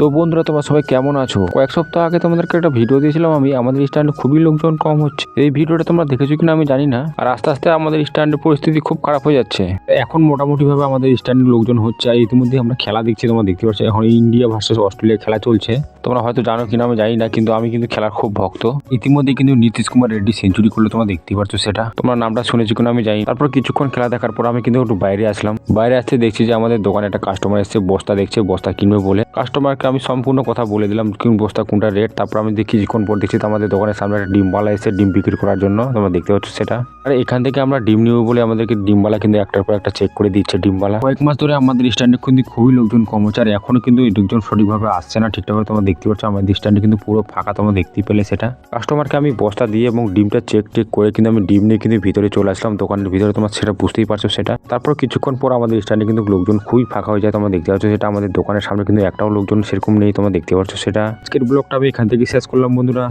তো বন্ধুরা, তোমরা সবাই কেমন আছো? কয়েক সপ্তাহ আগে তোমাদেরকে একটা ভিডিও দিয়েছিলাম আমি, আমাদের স্ট্যান্ডে খুবই লোকজন কম হচ্ছে। এই ভিডিওটা তোমরা দেখেছ কিনা আমি জানি না, আর আস্তে আস্তে আমাদের স্ট্যান্ডের পরিস্থিতি খুব খারাপ হয়ে যাচ্ছে। এখন মোটামুটি ভাবে আমাদের স্ট্যান্ডে লোকজন হচ্ছে, আর ইতিমধ্যে আমরা খেলা দেখছি, তোমরা দেখতে পাচ্ছ, এখন ইন্ডিয়া ভার্সেস অস্ট্রেলিয়া খেলা চলছে। তোমরা হয়তো জানো কিনা, আমি জানি না, কিন্তু আমি কিন্তু খেলার খুব ভক্ত। ইতিমধ্যে কিন্তু নীতিশ কুমার রেড্ডি সেঞ্চুরি করলে, তোমরা দেখতে পাচ্ছ সেটা। তোমরা নামটা শুনেছি কিনা, আমি জানি তারপর কিছুক্ষণ খেলা দেখার পর আমি কিন্তু একটু বাইরে আসলাম। বাইরে আসতে দেখছি যে আমাদের দোকানে একটা কাস্টমার এসেছে, বস্তা দেখছে, বস্তা কিনবে বলে। কাস্টমারকে আমি সম্পূর্ণ কথা বলে দিলাম, কোন বস্তা, কোনটা রেট। তারপর আমি দেখি কিছুক্ষণ পর দেখছি আমাদের দোকানের সামনে একটা ডিমবালা এসে ডিম বিক্রি করার জন্য। তোমরা দেখতে পাচ্ছ সেটা। আর এখান থেকে আমরা ডিম নিব বলে আমাদেরকে ডিমবালা কিন্তু একটার পর একটা চেক করে দিচ্ছে ডিমবালা কয়েক মাস ধরে আমাদের স্ট্যান্ডে কিন্তু খুবই লোকজন আর এখনও কিন্তু লোকজন সঠিকভাবে আসছে না, ঠিকঠাকভাবে তোমরা দেখতে পাচ্ছ, আমার স্ট্যান্ডে কিন্তু পুরো ফাঁকা, তোমরা দেখতে পেলে সেটা। কাস্টমারকে আমি বস্তা দিয়ে এবং ডিমটা চেক টেক করে কিন্তু আমি ডিম নিয়ে কিন্তু ভিতরে চলে আসলাম, দোকানের ভিতরে তোমার সেটা বুঝতেই পারছ সেটা। তারপর কিছুক্ষণ পর আমাদের স্ট্যান্ডে কিন্তু লোকজন খুবই ফাঁকা হয়ে যায়, তোমরা দেখতে পাচ্ছ সেটা। আমাদের দোকানের সামনে কিন্তু একটাও লোকজন সেরকম নেই, তোমরা দেখতে পাচ্ছ সেটা। আজকের ব্লগটা আমি এখান থেকে শেষ করলাম, বন্ধুরা।